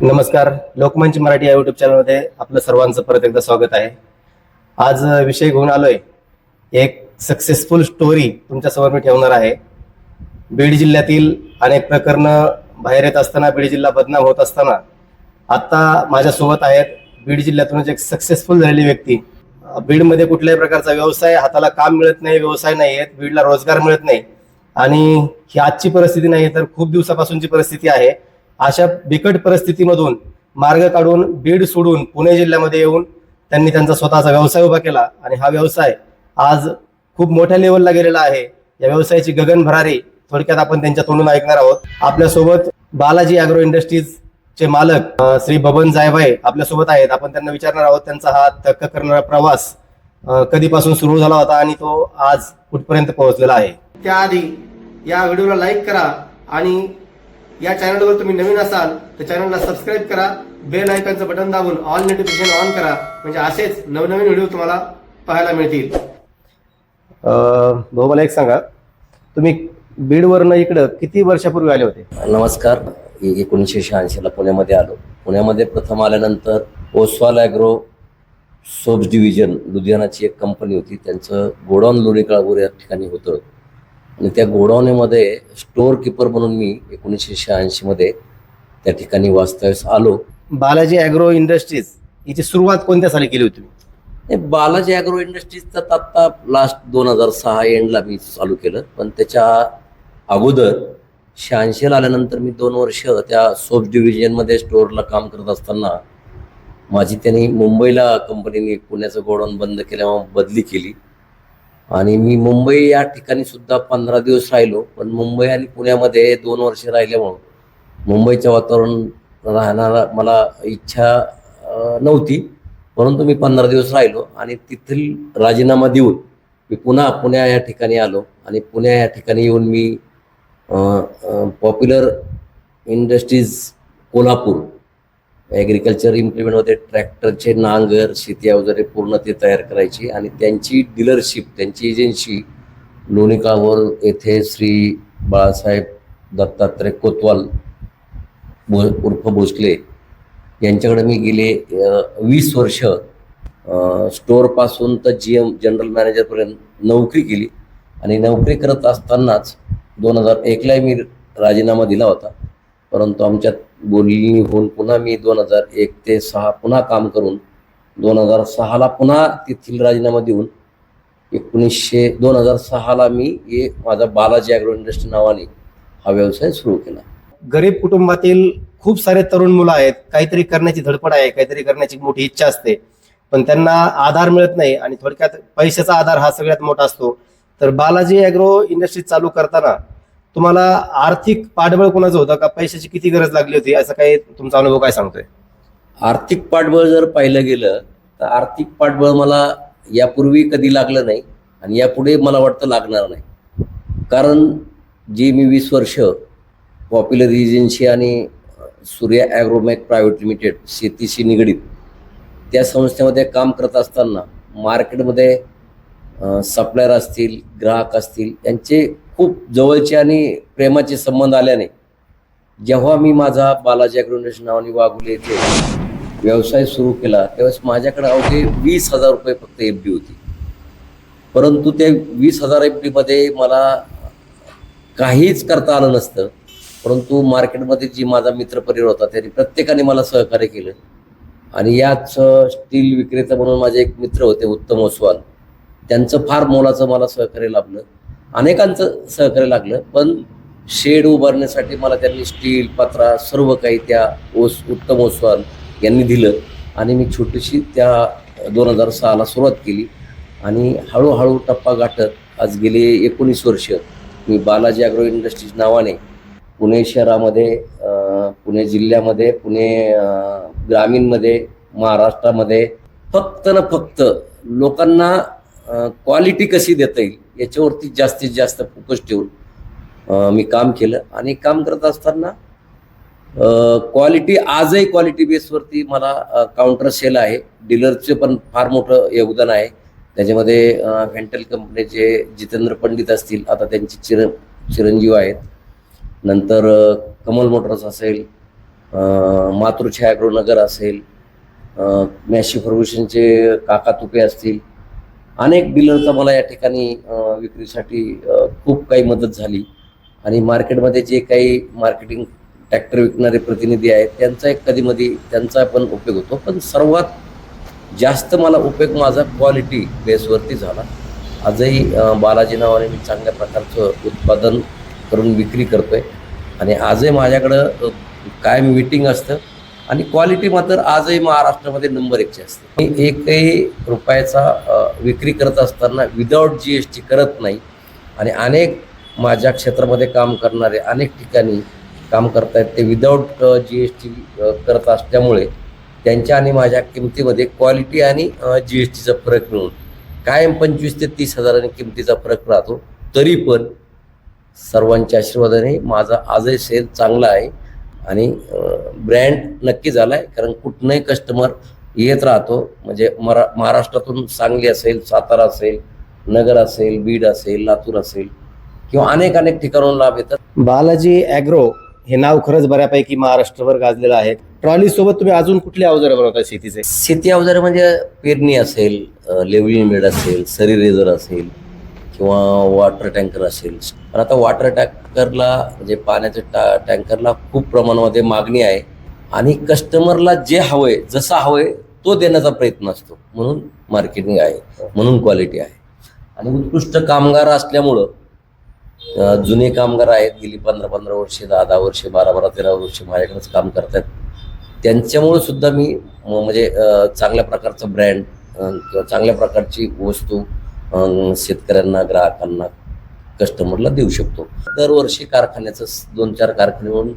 नमस्कार. लोकमंच मराठी या युट्यूब चॅनलमध्ये आपलं सर्वांचं परत एकदा स्वागत आहे. आज विषय घेऊन आलोय. एक सक्सेसफुल स्टोरी तुमच्यासमोर मी ठेवणार आहे. बीड जिल्ह्यातील अनेक प्रकरणं बाहेर येत असताना बीड जिल्हा बदनाम होत असताना आत्ता माझ्यासोबत आहेत बीड जिल्ह्यातूनच एक सक्सेसफुल झालेली व्यक्ती. बीडमध्ये कुठल्याही प्रकारचा व्यवसाय हाताला काम मिळत नाही व्यवसाय नाही आहेत बीडला रोजगार मिळत नाही. आणि ही आजची परिस्थिती नाही तर खूप दिवसापासूनची परिस्थिती आहे. अशा बिकट परिस्थितीमधून मार्ग काढून बीड सोडून पुणे जिल्ह्यामध्ये येऊन त्यांनी त्यांचा स्वतःचा व्यवसाय उभा केला. आणि हा व्यवसाय आज खूप मोठ्या लेवलला गेलेला आहे. या व्यवसायाची गगन भरारी थोडक्यात आपण त्यांच्या तोंडून ऐकणार आहोत. आपल्यासोबत बालाजी अॅग्रो इंडस्ट्रीज चे मालक श्री बबन जायभाई आपल्यासोबत आहेत. आपण त्यांना विचारणार आहोत त्यांचा हा थक्क करणारा प्रवास कधीपासून सुरू झाला होता आणि तो आज कुठपर्यंत पोहोचलेला आहे? त्याआधी या व्हिडिओला लाईक करा आणि या चॅनलवर तुम्ही नवीन असाल तर चॅनलला सबस्क्राईब करा बेल आयकनचं बटन दाबून ऑल नोटिफिकेशन ऑन करा. म्हणजे असेच नवनवीन व्हिडिओ तुम्हाला पाहायला मिळतील. भाऊ मला एक सांगा. तुम्ही बीडवरनं इकडं किती वर्षापूर्वी आले होते? नमस्कार. एकोणीसशे शहाऐंशीला पुण्यामध्ये आलो. पुण्यामध्ये प्रथम आल्यानंतर ओसवाल ॲग्रो सोब्स डिव्हिजन लुधियानाची एक कंपनी होती. त्यांचं गोडाऊन लोणीकाळापूर या ठिकाणी होतं. आणि त्या गोडाऊनमध्ये स्टोअर किपर म्हणून मी एकोणीसशे शहाऐंशीमध्ये त्या ठिकाणी वास्तव्यास आलो. बालाजी अॅग्रो इंडस्ट्रीज हिची सुरुवात कोणत्या साली केली होती? बालाजी ॲग्रो इंडस्ट्रीजचं तर आत्ता लास्ट दोन हजार सहा एंडला मी चालू केलं. पण त्याच्या अगोदर शहाऐंशीला आल्यानंतर मी दोन वर्ष त्या सोप डिव्हिजनमध्ये स्टोअरला काम करत असताना माझी त्यांनी मुंबईला कंपनीने पुण्याचं गोडाऊन बंद केल्यामुळे बदली केली. आणि मी मुंबई या ठिकाणी सुद्धा पंधरा दिवस राहिलो पण मुंबई आणि पुण्यामध्ये दोन वर्षे राहिल्यामुळं मुंबईचं वातावरण राहणारा मला इच्छा नव्हती परंतु मी पंधरा दिवस राहिलो आणि तिथील राजीनामा देऊन मी पुन्हा पुण्या या ठिकाणी आलो आणि पुण्या या ठिकाणी येऊन मी पॉप्युलर इंडस्ट्रीज कोल्हापूर ॲग्रिकल्चर इम्प्लिमेंटमध्ये ट्रॅक्टरचे नांगर शेती अवजारे पूर्ण ते तयार करायची आणि त्यांची डीलरशिप त्यांची एजन्सी लोणीकावर येथे श्री बाळासाहेब दत्तात्रय कोतवाल भो उर्फ भोसले यांच्याकडे मी गेले वीस वर्ष स्टोअरपासून तर जी एम जनरल मॅनेजरपर्यंत नोकरी केली आणि नोकरी करत असतानाच दोन हजार एकलाही मी राजीनामा दिला होता. परंतु आमच्यात बोलणी होऊन पुन्हा मी दोन हजार एक ते सहा पुन्हा काम करून दोन हजार सहाला पुन्हा तेथील राजीनामा देऊन एकोणीसशे दोन हजार सहाला मी हे माझा बालाजी ॲग्रो इंडस्ट्री नावाने हा व्यवसाय सुरू केला. गरीब कुटुंबातील खूप सारे तरुण मुलं आहेत. काहीतरी करण्याची धडपड आहे काहीतरी करण्याची मोठी इच्छा असते. पण त्यांना आधार मिळत नाही आणि थोडक्यात पैशाचा आधार हा सगळ्यात मोठा असतो. तर बालाजी अॅग्रो इंडस्ट्री चालू करताना तुम्हाला आर्थिक पाठबळ कोणाचं होतं? का पैशाची किती गरज लागली होती? असं काही तुमचा अनुभव काय सांगतोय? आर्थिक पाठबळ जर पाहिलं गेलं तर आर्थिक पाठबळ मला यापूर्वी कधी लागलं नाही आणि यापुढे मला वाटतं लागणार नाही. कारण जे मी वीस वर्ष पॉप्युलर एजन्सी आणि सूर्या ॲग्रोमॅक प्रायव्हेट लिमिटेड शेतीशी निगडीत त्या संस्थेमध्ये काम करत असताना मार्केटमध्ये सप्लायर असतील ग्राहक असतील यांचे खूप जवळचे आणि प्रेमाचे संबंध आल्याने जेव्हा मी माझा बालाजी अग्रोनेश नावाने वाघुले येथे व्यवसाय सुरू केला त्यावेळेस माझ्याकडे अवघे वीस हजार रुपये फक्त एफ डी होती. परंतु ते वीस हजार एफ डीमध्ये मला काहीच करता आलं नसतं. परंतु मार्केटमध्ये जी माझा मित्रपरिवार होता त्यांनी प्रत्येकाने मला सहकार्य केलं. आणि याच स्टील विक्रेता म्हणून माझे एक मित्र होते उत्तम ओसवाल त्यांचं फार मोलाचं मला सहकार्य लाभलं. अनेकांचं सहकार्य लागलं पण शेड उभारण्यासाठी मला त्यांनी स्टील पत्रा सर्व काही त्या ओस उत्तम ओसवाल यांनी दिलं आणि मी छोटीशी त्या दोन हजार सहाला सुरुवात केली. आणि हळूहळू टप्पा गाठत आज गेले एकोणीस वर्ष मी बालाजी अॅग्रो इंडस्ट्रीज नावाने पुणे शहरामध्ये पुणे जिल्ह्यामध्ये पुणे ग्रामीणमध्ये महाराष्ट्रामध्ये फक्त ना फक्त लोकांना क्वालिटी कशी देता येईल याच्यावरती जास्तीत जास्त फोकस ठेवून मी काम केलं. आणि काम करत असताना क्वालिटी आजही क्वालिटी बेसवरती मला काउंटर सेल आहे. डीलरचे पण फार मोठं योगदान आहे. त्याच्यामध्ये व्हेंटल कंपनीचे जितेंद्र पंडित असतील आता त्यांचे चिर चिरंजीव आहेत. नंतर कमल मोटर्स असेल अं, नगर असेल मॅशी फर्ग्युशनचे काका तुपे असतील अनेक डीलरचा मला या ठिकाणी विक्रीसाठी खूप काही मदत झाली. आणि मार्केटमध्ये जे काही मार्केटिंग ट्रॅक्टर विकणारे प्रतिनिधी आहेत त्यांचा एक कधीमधी त्यांचा पण उपयोग होतो. पण सर्वात जास्त मला उपयोग माझा क्वालिटी बेसवरती झाला. आजही बालाजी नावाने मी चांगल्या प्रकारचं उत्पादन करून विक्री करतोय. आणि आजही माझ्याकडं कायम मीटिंग असतं. आणि क्वालिटी मात्र आजही महाराष्ट्रामध्ये नंबर एकची असते. मी एकही रुपयाचा विक्री करत असताना विदाऊट जी एस टी करत नाही. आणि अनेक माझ्या क्षेत्रामध्ये काम करणारे अनेक ठिकाणी काम करतायत. ते विदाऊट जी एस टी करत असल्यामुळे त्यांच्या आणि माझ्या किमतीमध्ये क्वालिटी आणि जी एस टीचा फरक मिळून. कायम पंचवीस ते तीस हजारांनी किमतीचा फरक राहतो. तरी पण सर्वांच्या आशीर्वादाने माझा आजही सेल चांगला आहे. आणि ब्रँड नक्की झाला आहे कारण कुठनंही कस्टमर येत राहतो. म्हणजे मरा महाराष्ट्रातून सांगली असेल सातारा असेल नगर असेल बीड असेल लातूर असेल किंवा अनेक अनेक ठिकाणून लाभ येतात. बालाजी ॲग्रो हे नाव खरंच बऱ्यापैकी महाराष्ट्रभर गाजलेलं आहे. ट्रॉली सोबत तुम्ही अजून कुठली अवजारं बनवता शेतीचे? शेती अवजारे म्हणजे पेरणी असेल लेवलिंग मेड असेल सरी रेझर असेल किंवा वॉटर टँकर असेल पण आता वॉटर टँकरला म्हणजे पाण्याच्या टा टँकरला खूप प्रमाणामध्ये मागणी आहे. आणि कस्टमरला जे हवंय जसा हवंय तो देण्याचा प्रयत्न असतो. म्हणून मार्केटिंग आहे. म्हणून क्वालिटी आहे. आणि उत्कृष्ट कामगार असल्यामुळं जुने कामगार आहेत. गेली पंधरा पंधरा वर्षे दहा दहा वर्षे बारा बारा तेरा वर्षे माझ्याकडेच काम करतात. त्यांच्यामुळं सुद्धा मी म- म्हणजे चांगल्या प्रकारचं ब्रँड किंवा चांगल्या प्रकारची वस्तू शेतकऱ्यांना ग्राहकांना कस्टमरला देऊ शकतो. दरवर्षी कारखान्याचं दोन चार कारखाने म्हणून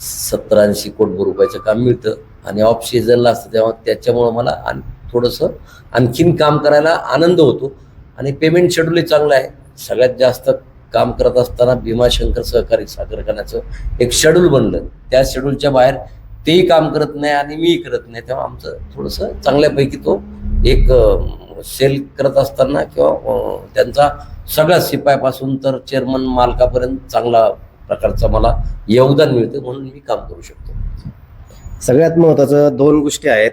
सत्तर ऐंशी कोटी रुपयाचं काम मिळतं. आणि ऑफ सीझनला असतं तेव्हा त्याच्यामुळं मला आण थोडंसं आणखीन काम करायला आनंद होतो. आणि पेमेंट शेड्यूलही चांगलं आहे. सगळ्यात जास्त काम करत असताना भीमाशंकर सहकारी साखर एक शेड्यूल बनलं. त्या शेड्यूलच्या बाहेर तेही काम करत नाही आणि मीही करत नाही. तेव्हा आमचं थोडंसं चांगल्यापैकी तो एक सेल करत असताना किंवा त्यांचा सगळ्या शिपायापासून तर चेअरमन मालकापर्यंत चांगला प्रकारचा मला योगदान मिळतं म्हणून मी काम करू शकतो. सगळ्यात महत्त्वाचं दोन गोष्टी आहेत.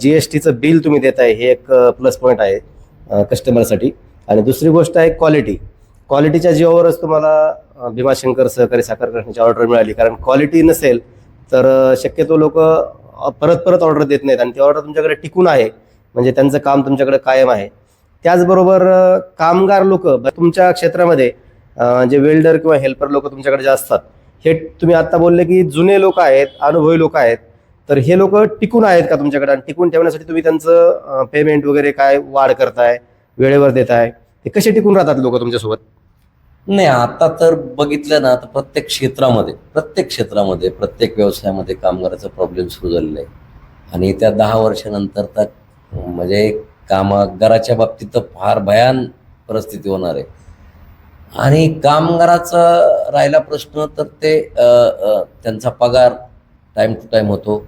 जी एस टीचं बिल तुम्ही देत आहे हे एक प्लस पॉईंट आहे कस्टमरसाठी आणि दुसरी गोष्ट आहे क्वालिटी क्वालिटीच्या जीवावरच तुम्हाला भीमाशंकर सहकारी साखर कारखान्याची ऑर्डर मिळाली. कारण क्वालिटी नसेल तर शक्यतो लोक परत परत ऑर्डर देत नाहीत. आणि ती ऑर्डर तुमच्याकडे टिकून आहे. म्हणजे त्यांचं काम तुमच्याकडे कायम आहे. त्याचबरोबर कामगार लोक तुमच्या क्षेत्रामध्ये जे वेल्डर किंवा हेल्पर लोक तुमच्याकडे जे असतात हे तुम्ही आत्ता बोलले की जुने लोक आहेत अनुभवी लोक आहेत तर हे लोक टिकून आहेत का तुमच्याकडे? आणि टिकून ठेवण्यासाठी तुम्ही त्यांचं पेमेंट वगैरे काय वाढ करताय वेळेवर देताय ते कसे टिकून राहतात लोक तुमच्यासोबत? नाही आता तर बघितलं ना तर प्रत्येक क्षेत्रामध्ये प्रत्येक क्षेत्रामध्ये प्रत्येक व्यवसायामध्ये कामगाराचा प्रॉब्लेम सुरू झालेला आहे. आणि त्या दहा वर्षानंतर तर म्हणजे कामगाराच्या बाबतीत तर फार भयान परिस्थिती होणार आहे. आणि कामगाराचा राहिला प्रश्न तर ते त्यांचा पगार टाईम टू टाईम होतो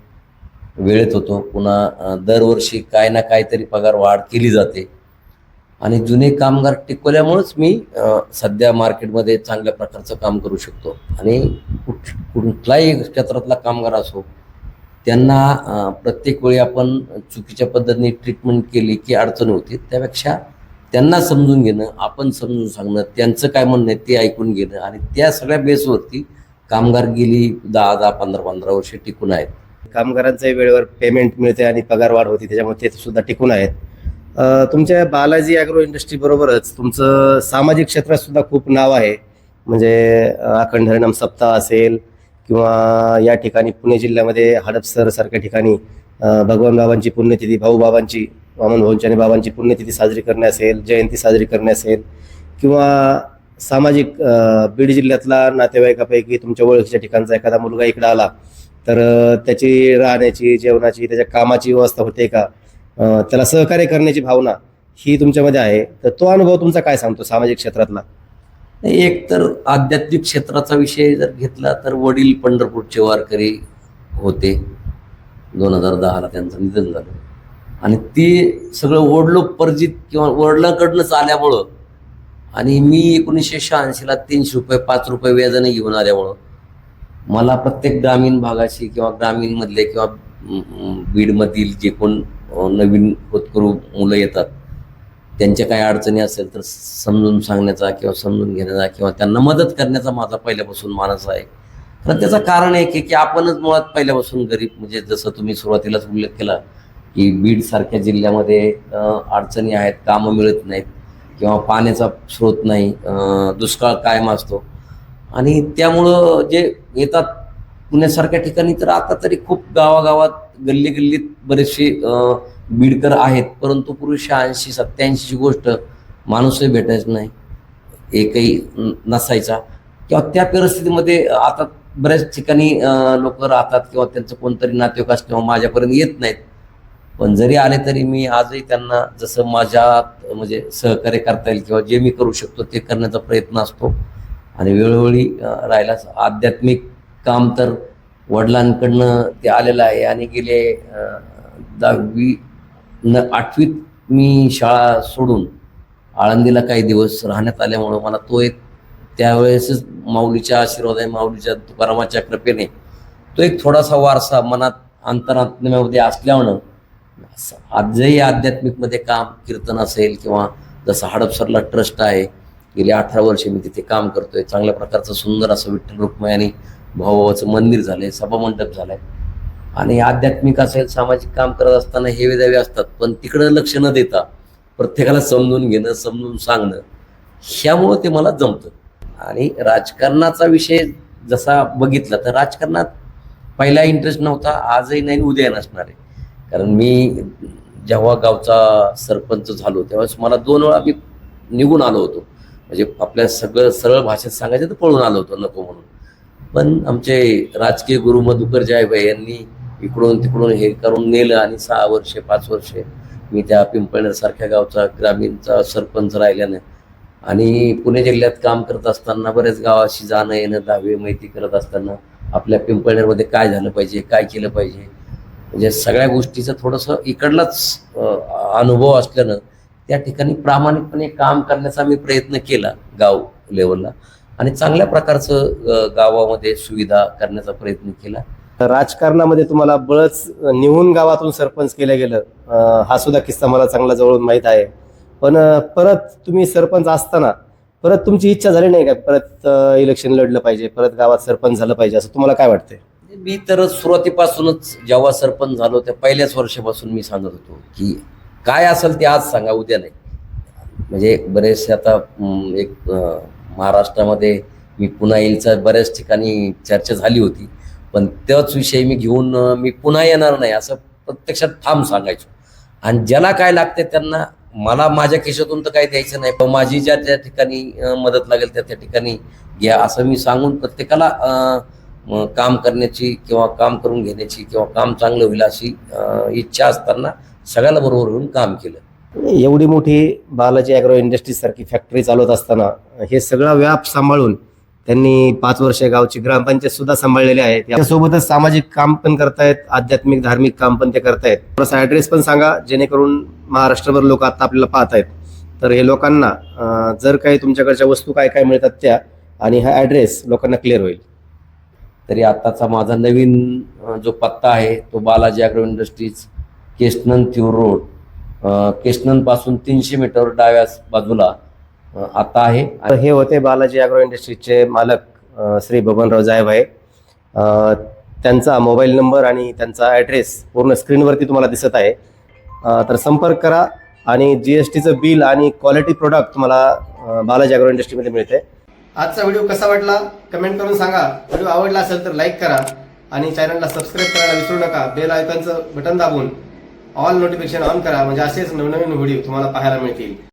वेळेत होतो. पुन्हा दरवर्षी काय ना काहीतरी पगार वाढ केली जाते. आणि जुने कामगार टिकवल्यामुळेच मी सध्या मार्केटमध्ये चांगल्या प्रकारचं काम करू शकतो. आणि कुठ कुठलाही क्षेत्रातला कामगार असो त्यांना प्रत्येक वेळी आपण चुकीच्या पद्धतीने ट्रीटमेंट केली की अडचण होती त्यापेक्षा त्यांना समजून घेणं आपण समजून सांगणं त्यांचं काय म्हणणं आहे ते ऐकून घेणं आणि त्या सगळ्या बेसवरती कामगार गेली दहा दहा पंधरा पंधरा वर्षे टिकून आहेत. कामगारांचंही वेळेवर पेमेंट मिळते आणि पगार वाढ होती त्याच्यामुळे ते सुद्धा टिकून आहेत. तुमच्या बालाजी ॲग्रो इंडस्ट्री बरोबरच तुमचं सामाजिक क्षेत्रात सुद्धा खूप नाव आहे. म्हणजे अखंड हरिणाम सप्ताह असेल किंवा या ठिकाणी पुणे जिल्ह्यामध्ये हडपसर सारख्या ठिकाणी भगवान बाबांची पुण्यतिथी भाऊ बाबांची वामन भाऊंच्या बाबांची पुण्यतिथी साजरी करणे असेल जयंती साजरी करणे असेल किंवा सामाजिक बीड जिल्ह्यातला नातेवाईकापैकी तुमच्या ओळखीच्या ठिकाणचा एखादा मुलगा इकडे आला तर त्याची राहण्याची जेवणाची त्याच्या कामाची व्यवस्था होते का? त्याला सहकार्य करण्याची भावना ही तुमच्यामध्ये आहे. तर तो अनुभव तुमचा काय सांगतो सामाजिक क्षेत्रातला? एक तर आध्यात्मिक क्षेत्राचा विषय जर घेतला तर वडील पंढरपूरचे वारकरी होते. दोन हजार दहाला त्यांचं निधन झालं. आणि ते सगळं वडलो परजित किंवा वडिलांकडनंच आल्यामुळं आणि मी एकोणीसशे शहाऐंशीला तीनशे रुपये पाच रुपये व्याजाने घेऊन आल्यामुळं मला प्रत्येक ग्रामीण भागाशी किंवा ग्रामीणमधले किंवा बीडमधील जे कोण नवीन होतकरू मुलं येतात त्यांच्या काही अडचणी असेल तर समजून सांगण्याचा किंवा समजून घेण्याचा किंवा त्यांना मदत करण्याचा माझा पहिल्यापासून मानस आहे. तर त्याचं कारण एक आहे की आपणच मुळात पहिल्यापासून गरीब म्हणजे जसं तुम्ही सुरुवातीलाच उल्लेख केला की बीडसारख्या जिल्ह्यामध्ये अडचणी आहेत कामं मिळत नाहीत किंवा पाण्याचा स्रोत नाही दुष्काळ कायम असतो. आणि त्यामुळं जे येतात पुण्यासारख्या ठिकाणी तर आता तरी खूप गावागावात गल्ली गल्लीत बरेचसे बीडकर आहेत. परंतु पूर्वी शहाऐंशी सत्याऐंशीची गोष्ट माणूसही भेटायचं नाही. एकही नसायचा. किंवा त्या परिस्थितीमध्ये आता बऱ्याच ठिकाणी लोक राहतात किंवा त्यांचं कोणतरी नातेवाईक असल्यामुळे माझ्यापर्यंत येत नाहीत. पण जरी आले तरी मी आजही त्यांना जसं माझ्या म्हणजे सहकार्य करता येईल किंवा जे मी करू शकतो ते करण्याचा प्रयत्न असतो. आणि वेळोवेळी अं, राहिलाच आध्यात्मिक काम तर वडिलांकडनं ते आलेलं आहे आणि गेले दहावी न आठवीत मी शाळा सोडून आळंदीला काही दिवस राहण्यात आल्यामुळं मला तो एक त्यावेळेसच माऊलीच्या आशीर्वाद आहे माऊलीच्या तुकारामाच्या कृपेने तो एक थोडासा वारसा मनात अंतरात्म्यामध्ये असल्यामुळं आजही आध्यात्मिकमध्ये काम कीर्तन असेल किंवा जसं हडपसरला ट्रस्ट आहे गेली अठरा वर्षे मी तिथे काम करतोय चांगल्या प्रकारचं सुंदर असं विठ्ठल रुक्मय आणि भाऊभावाचं मंदिर झालंय सभामंडप झालंय. आणि आध्यात्मिक असेल सामाजिक काम करत असताना हेवे दावे असतात पण तिकडं लक्ष न देता प्रत्येकाला समजून घेणं समजून सांगणं ह्यामुळं ते मला जमतं. आणि राजकारणाचा विषय जसा बघितला तर राजकारणात पहिला इंटरेस्ट नव्हता आजही नाही उद्या नसणार आहे. कारण मी जेव्हा गावचा सरपंच झालो तेव्हाच मला दोन वेळा मी निघून आलो होतो. म्हणजे आपल्या सगळं सरळ भाषेत सांगायचं तर पळून आलो होतो नको म्हणून. पण आमचे राजकीय गुरु मधुकर जायबाई यांनी इकडून तिकडून हे करून नेलं आणि सहा वर्षे पाच वर्षे मी त्या पिंपळनेरसारख्या गावचा ग्रामीणचा सरपंच राहिल्यानं आणि पुणे जिल्ह्यात काम करत असताना बऱ्याच गावाशी जाणं येणं दहावी माहिती करत असताना आपल्या पिंपळनेरमध्ये काय झालं पाहिजे काय केलं पाहिजे म्हणजे सगळ्या गोष्टीचं थोडंसं इकडलाच अनुभव असल्यानं त्या ठिकाणी प्रामाणिकपणे काम करण्याचा मी प्रयत्न केला गाव लेवलला आणि चांगल्या प्रकारचं गावामध्ये सुविधा करण्याचा प्रयत्न केला. राजकारणामध्ये तुम्हाला बळच निहून गावातून सरपंच केलं गेलं. हा सुद्धा किस्सा मला चांगला जवळून माहीत आहे. पण परत तुम्ही सरपंच असताना परत तुमची इच्छा झाली नाही का? परत इलेक्शन लढलं पाहिजे परत गावात सरपंच झालं पाहिजे असं तुम्हाला काय वाटतंय? मी तर सुरुवातीपासूनच जेव्हा सरपंच झालो त्या पहिल्याच वर्षापासून मी सांगत होतो की काय असेल ते आज सांगा उद्या नाही. म्हणजे बरेचसे आता एक महाराष्ट्रामध्ये मी पुन्हा येईलचा बऱ्याच ठिकाणी चर्चा झाली होती. पण त्याच विषयी मी घेऊन मी पुन्हा येणार नाही असं प्रत्यक्षात ठाम सांगायचो. आणि ज्याला काय लागते त्यांना मला माझ्या खिशातून तर काही द्यायचं नाही पण माझी ज्या त्या ठिकाणी मदत लागेल त्या त्या ठिकाणी घ्या असं मी सांगून प्रत्येकाला काम करण्याची किंवा काम करून घेण्याची किंवा काम चांगलं होईल अशी इच्छा असताना सगळ्याला बरोबर होऊन काम केलं. एवढी मोठी बालाजी अॅग्रो इंडस्ट्रीज सारखी फॅक्टरी चालवत असताना हे सगळा व्याप सांभाळून त्यांनी पाच वर्ष गावची ग्रामपंचायत सुद्धा सांभाळलेली आहे. त्यासोबतच सामाजिक काम पण करतायत आध्यात्मिक धार्मिक काम पण ते करतायत. थोडासा ऍड्रेस पण सांगा जेणेकरून महाराष्ट्रभर लोक आता आपल्याला पाहत आहेत तर हे लोकांना जर काही तुमच्याकडच्या वस्तू काय काय मिळतात त्या आणि हा ऍड्रेस लोकांना क्लिअर होईल. तरी आताचा माझा नवीन जो पत्ता आहे तो Balaji agro industries Kesnand Theur road. केशननपासून तीनशे मीटर डाव्या बाजूला आता आहे. हे होते बालाजी अॅग्रो इंडस्ट्रीजचे मालक श्री बबनराव जायभाई अ, त्यांचा मोबाईल नंबर आणि त्यांचा ॲड्रेस पूर्ण स्क्रीनवरती तुम्हाला दिसत आहे. तर संपर्क करा आणि जी एस टीचं बिल आणि क्वालिटी प्रोडक्ट तुम्हाला बालाजी अॅग्रो इंडस्ट्रीमध्ये मिळते. आजचा व्हिडिओ कसा वाटला? कमेंट करून सांगा. व्हिडिओ आवडला असेल तर लाईक करा आणि चॅनलला सबस्क्राईब करायला विसरू नका. बेल आयकॉनचं बटन दाबून ऑल नोटिफिकेशन ऑन करा. म्हणजे असेच नवनवीन व्हिडिओ तुम्हाला पाहायला मिळतील.